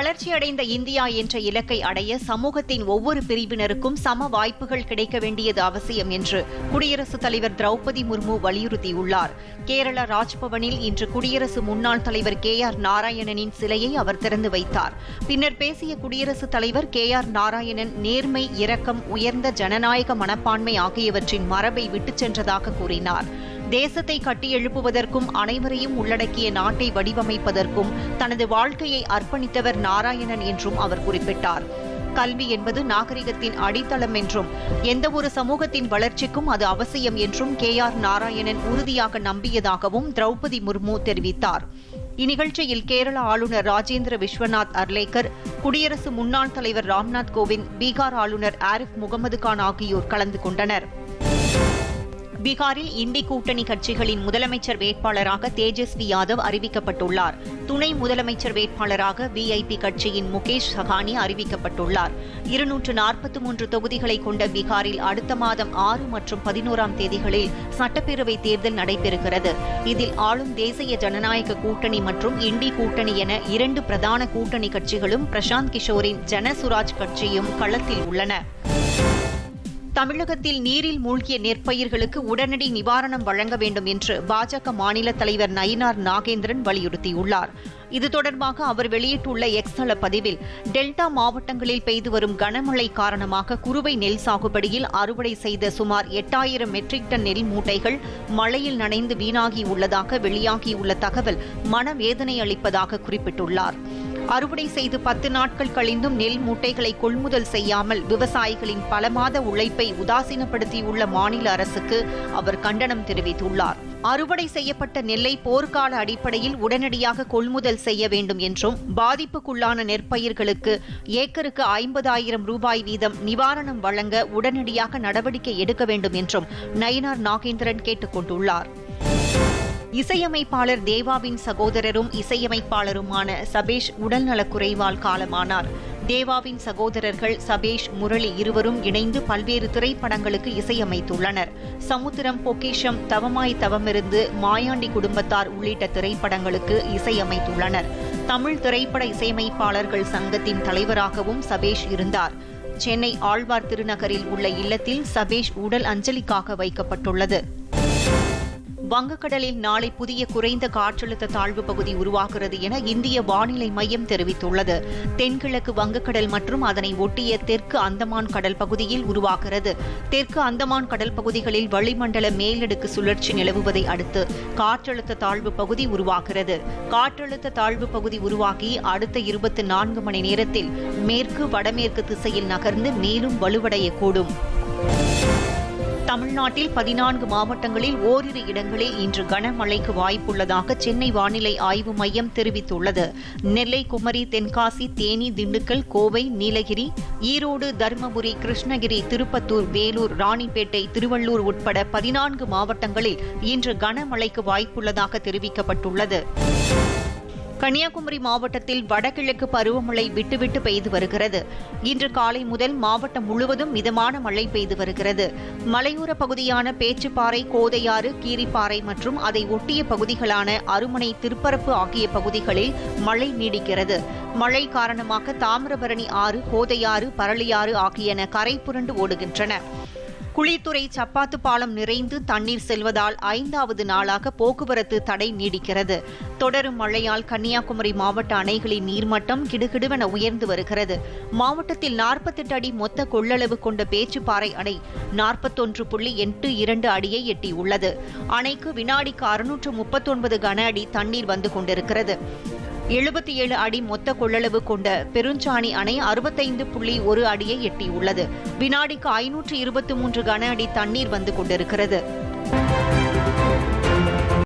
வளர்ச்சியடைந்த இந்தியா என்ற இலக்கை அடைய சமூகத்தின் ஒவ்வொரு பிரிவினருக்கும் சம வாய்ப்புகள் கிடைக்க வேண்டியது அவசியம் என்று குடியரசுத் தலைவர் திரௌபதி முர்மு வலியுறுத்தியுள்ளார். கேரள ராஜ்பவனில் இன்று குடியரசு முன்னாள் தலைவர் கே ஆர் நாராயணனின் சிலையை அவர் திறந்து வைத்தார். பின்னர் பேசிய குடியரசுத் தலைவர் கே ஆர் நாராயணன் நேர்மை இரக்கம் உயர்ந்த ஜனநாயக மனப்பான்மை ஆகியவற்றின் மரபை விட்டுச் சென்றதாக கூறினார். தேசத்தை கட்டியெழுப்புவதற்கும் அனைவரையும் உள்ளடக்கிய நாட்டை வடிவமைப்பதற்கும் தனது வாழ்க்கையை அர்ப்பணித்தவர் நாராயணன் என்றும் அவர் குறிப்பிட்டார். கல்வி என்பது நாகரிகத்தின் அடித்தளம் என்றும் எந்தவொரு சமூகத்தின் வளர்ச்சிக்கும் அது அவசியம் என்றும் கே ஆர் நாராயணன் உறுதியாக நம்பியதாகவும் திரௌபதி முர்மு தெரிவித்தார். இந்நிகழ்ச்சியில் கேரள ஆளுநர் ராஜேந்திர விஸ்வநாத் அர்லேக்கர் குடியரசு முன்னாள் தலைவர் ராம்நாத் கோவிந்த் பீகார் ஆளுநர் ஆரிஃப் முகமது கான் ஆகியோர் கலந்து கொண்டனர். பீகாரில் இந்தி கூட்டணி கட்சிகளின் முதலமைச்சர் வேட்பாளராக தேஜஸ்வி யாதவ் அறிவிக்கப்பட்டுள்ளார். துணை முதலமைச்சர் வேட்பாளராக விஐபி கட்சியின் முகேஷ் சகானி அறிவிக்கப்பட்டுள்ளார். இருநூற்று நாற்பத்தி மூன்று தொகுதிகளை கொண்ட பீகாரில் அடுத்த மாதம் ஆறு மற்றும் பதினோராம் தேதிகளில் சட்டப்பேரவை தேர்தல் நடைபெறுகிறது. இதில் ஆளும் தேசிய ஜனநாயக கூட்டணி மற்றும் இண்டி கூட்டணி என இரண்டு பிரதான கூட்டணி கட்சிகளும் பிரசாந்த் கிஷோரின் ஜனசுராஜ் கட்சியும் களத்தில் உள்ளன. தமிழகத்தில் நீரில் மூழ்கிய நெற்பயிர்களுக்கு உடனடி நிவாரணம் வழங்க வேண்டும் என்று பாஜக மாநில தலைவர் நயினார் நாகேந்திரன் வலியுறுத்தியுள்ளார். இது தொடர்பாக அவர் வெளியிட்டுள்ள எக்ஸ் தள பதிவில் டெல்டா மாவட்டங்களில் பெய்து வரும் கனமழை காரணமாக குறுவை நெல் சாகுபடியில் அறுவடை செய்த சுமார் எட்டாயிரம் மெட்ரிக் டன் நெல் மூட்டைகள் மழையில் நனைந்து வீணாகியுள்ளதாக வெளியாகியுள்ள தகவல் மனவேதனை அளிப்பதாக குறிப்பிட்டுள்ளார். அறுவடை செய்து பத்து நாட்கள் கழிந்தும் நெல் மூட்டைகளை கொள்முதல் செய்யாமல் விவசாயிகளின் பல மாத உழைப்பை உதாசீனப்படுத்தியுள்ள மாநில அரசுக்கு அவர் கண்டனம் தெரிவித்துள்ளார். அறுவடை செய்யப்பட்ட நெல்லை போர்க்கால அடிப்படையில் உடனடியாக கொள்முதல் செய்ய வேண்டும் என்றும் பாதிப்புக்குள்ளான நெற்பயிர்களுக்கு ஏக்கருக்கு ஐம்பதாயிரம் ரூபாய் வீதம் நிவாரணம் வழங்க உடனடியாக நடவடிக்கை எடுக்க வேண்டும் என்றும் நயினார் நாகேந்திரன் கேட்டுக் கொண்டுள்ளார் இசையமைப்பாளர் தேவாவின் சகோதரரும் இசையமைப்பாளருமான சபேஷ் உடல்நலக்குறைவால் காலமானார். தேவாவின் சகோதரர்கள் சபேஷ் முரளி இருவரும் இணைந்து பல்வேறு திரைப்படங்களுக்கு இசையமைத்துள்ளனர். சமுத்திரம் பொக்கிஷம் தவமாய் தவமிருந்து மாயாண்டி குடும்பத்தார் உள்ளிட்ட திரைப்படங்களுக்கு இசையமைத்துள்ளனர். தமிழ் திரைப்பட இசையமைப்பாளர்கள் சங்கத்தின் தலைவராகவும் சபேஷ் இருந்தார். சென்னை ஆழ்வார் திருநகரில் உள்ள இல்லத்தில் சபேஷ் உடல் அஞ்சலிக்காக வைக்கப்பட்டுள்ளது. வங்கக்கடலில் நாளை புதிய குறைந்த காற்றழுத்த தாழ்வு பகுதி உருவாகிறது என இந்திய வானிலை மையம் தெரிவித்துள்ளது. தென்கிழக்கு வங்கக்கடல் மற்றும் அதனை ஒட்டிய தெற்கு அந்தமான் கடல் பகுதியில் உருவாகிறது. தெற்கு அந்தமான் கடல் பகுதிகளில் வளிமண்டல மேலடுக்கு சுழற்சி நிலவுவதை அடுத்து காற்றழுத்த தாழ்வு பகுதி உருவாகிறது. காற்றழுத்த தாழ்வு பகுதி உருவாகி அடுத்த இருபத்தி நான்கு மணி நேரத்தில் மேற்கு வடமேற்கு திசையில் நகர்ந்து மேலும் வலுவடையக்கூடும். தமிழ்நாட்டில் பதினான்கு மாவட்டங்களில் ஓரிரு இடங்களில் இன்று கனமழைக்கு வாய்ப்புள்ளதாக சென்னை வானிலை ஆய்வு மையம் தெரிவித்துள்ளது. நெல்லை குமரி தென்காசி தேனி திண்டுக்கல் கோவை நீலகிரி ஈரோடு தருமபுரி கிருஷ்ணகிரி திருப்பத்தூர் வேலூர் ராணிப்பேட்டை திருவள்ளூர் உட்பட பதினான்கு மாவட்டங்களில் இன்று கனமழைக்கு வாய்ப்புள்ளதாக தெரிவிக்கப்பட்டுள்ளது. கன்னியாகுமரி மாவட்டத்தில் வடகிழக்கு பருவமழை விட்டுவிட்டு பெய்து வருகிறது. இன்று காலை முதல் மாவட்டம் முழுவதும் மிதமான மழை பெய்து வருகிறது. மலையோர பகுதியான பேச்சுப்பாறை கோதையாறு கீரிப்பாறை மற்றும் அதை ஒட்டிய பகுதிகளான அருமனை திருப்பரப்பு ஆகிய பகுதிகளில் மழை நீடிக்கிறது. மழை காரணமாக தாமிரபரணி ஆறு கோதையாறு பரளியாறு ஆகியன கரை புரண்டு ஓடுகின்றன. குழித்துறை சப்பாத்து பாலம் நிறைந்து தண்ணீர் செல்வதால் ஐந்தாவது நாளாக போக்குவரத்து தடை நீடிக்கிறது. தொடரும் மழையால் கன்னியாகுமரி மாவட்ட அணைகளின் நீர்மட்டம் கிடுகிடுவென உயர்ந்து வருகிறது. மாவட்டத்தில் நாற்பத்தெட்டு அடி மொத்த கொள்ளளவு கொண்ட பேச்சுப்பாறை அணை நாற்பத்தொன்று புள்ளி எட்டு இரண்டு அடியை எட்டியுள்ளது. அணைக்கு வினாடிக்கு அறுநூற்று முப்பத்தொன்பது கன அடி தண்ணீர் வந்து கொண்டிருக்கிறது. எழுபத்தி ஏழு அடி மொத்த கொள்ளளவு கொண்ட பெருஞ்சாணி அணை அறுபத்தைந்து புள்ளி ஒரு அடியை எட்டியுள்ளது. வினாடிக்கு ஐநூற்று இருபத்தி மூன்று கன அடி தண்ணீர் வந்து கொண்டிருக்கிறது.